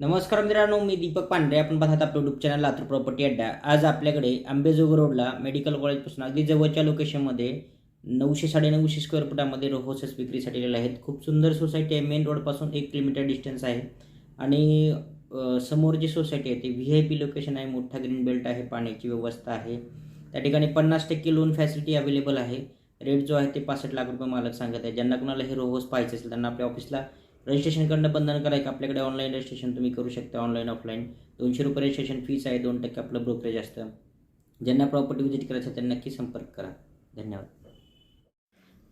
नमस्कार मित्रांनो मी दीपक पांढरे. आपण पाहत आपलं युट्यूब चॅनल लातूर प्रॉपर्टी अड्डा आज आपल्याकडे आंबेजोग रोडला मेडिकल कॉलेजपासून अगदी जवळच्या लोकेशनमध्ये नऊशे साडेनऊशे स्क्वेअर फुटामध्ये रोहोसेस विक्रीसाठी आलेले आहेत. खूप सुंदर सोसायटी आहे. मेन रोडपासून एक किलोमीटर डिस्टन्स आहे. आणि समोर जी सोसायटी आहे ती व्ही आय पी लोकेशन आहे. मोठा ग्रीन बेल्ट आहे. पाण्याची व्यवस्था आहे. त्या ठिकाणी पन्नास टक्के लोन फॅसिलिटी अवेलेबल आहे. रेट जो आहे ते पासष्ट लाख रुपये मालक सांगत आहे. ज्यांना कुणाला हे रोहोस पाहिजे असेल त्यांना आपल्या ऑफिसला रजिस्ट्रेशन करणं बंधनकारक आपल्याकडे ऑनलाईन रजिस्ट्रेशन तुम्ही करू शकता ऑनलाईन ऑफलाईन दोनशे रुपये रजिस्ट्रेशन फीस आहे दोन टक्के आपलं ब्रोकरेज असतं. ज्यांना प्रॉपर्टी व्हिजिट करायचं आहे त्यांना नक्की संपर्क करा. धन्यवाद.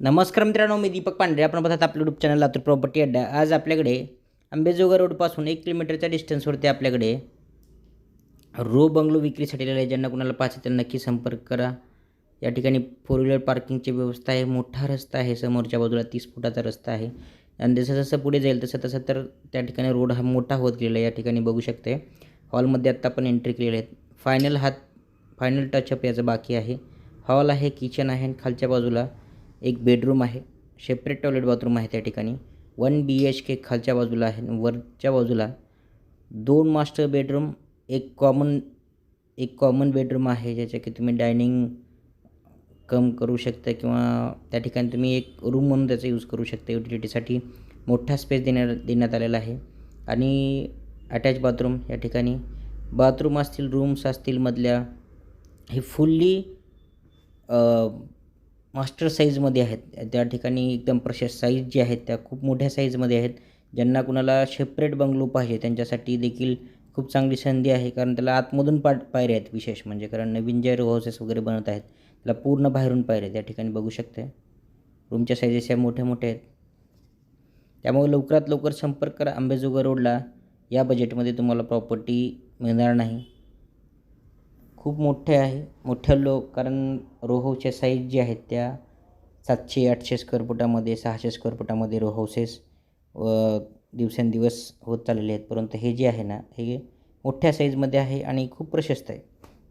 नमस्कार मित्रांनो मी दीपक पांढरे. आपण बघतात आपलं युट्यूब चॅनल लातूर प्रॉपर्टी अड्डा. आज आपल्याकडे आंबेजोगा रोडपासून एक किलोमीटरच्या डिस्टन्सवरती आपल्याकडे रो बंगलो विक्रीसाठी आलेला आहे. ज्यांना कुणाला पाहिजे त्यांना नक्की संपर्क करा. या ठिकाणी फोर व्हीलर पार्किंगची व्यवस्था आहे. मोठा रस्ता आहे. समोरच्या बाजूला तीस फुटाचा रस्ता आहे. आणि जसं जसं पुढे जाईल तसं तसं तर त्या ठिकाणी रोड हा मोठा होत गेलेला आहे. या ठिकाणी बघू शकते. हॉलमध्ये आत्ता पण एंट्री केलेले आहेत. फायनल हात फायनल टचअप याचं बाकी आहे. हॉल आहे किचन आहे आणि खालच्या बाजूला एक बेडरूम आहे. सेपरेट टॉयलेट बाथरूम आहे त्या ठिकाणी. वन बी एच के खालच्या बाजूला आहे वरच्या बाजूला दोन मास्टर बेडरूम एक कॉमन एक कॉमन बेडरूम आहे. ज्याच्या की तुम्ही डायनिंग कम करू शकता किंवा त्या ठिकाणी तुम्ही एक रूम म्हणून त्याचा यूज करू शकता युटिलिटीसाठी मोठा स्पेस देण्या देण्यात आलेला आहे. आणि अटॅच बाथरूम या ठिकाणी. बाथरूम असतील रूम्स असतील मधल्या हे फुल्ली मास्टर साईजमध्ये आहेत. त्या ठिकाणी एकदम प्रशस्त साईज जे आहेत त्या खूप मोठ्या साईजमध्ये आहेत. ज्यांना कुणाला सेपरेट बंगलो पाहिजे त्यांच्यासाठी देखील खूप चांगली संधी आहे कारण त्याला आतमधून पा पायऱ्या आहेत विशेष. म्हणजे कारण नवीन जे रो हाऊसेस वगैरे बनत आहेत त्याला पूर्ण बाहेरून पायऱ्या आहेत. त्या ठिकाणी बघू शकते रूमच्या साईजेस या मोठ्या मोठ्या आहेत. त्यामुळे लवकरात लवकर संपर्क करा. आंबेजोगा रोडला या बजेटमध्ये तुम्हाला प्रॉपर्टी मिळणार नाही. खूप मोठे आहे. मोठ्या लोक कारण रो हाऊसच्या साईज जी आहेत त्या सातशे आठशे स्क्वेअर फुटामध्ये सहाशे स्क्वेअर फुटामध्ये रो हाऊसेस व दिवसेंदिवस होत चाललेले आहेत. परंतु हे जे आहे ना हे मोठ्या साईजमध्ये आहे आणि खूप प्रशस्त आहे.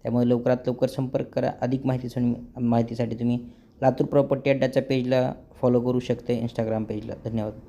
त्यामुळे लवकरात लवकर संपर्क करा. अधिक माहितीसाठी माहितीसाठी तुम्ही लातूर प्रॉपर्टी अड्ड्याच्या पेजला फॉलो करू शकते इंस्टाग्राम पेजला धन्यवाद.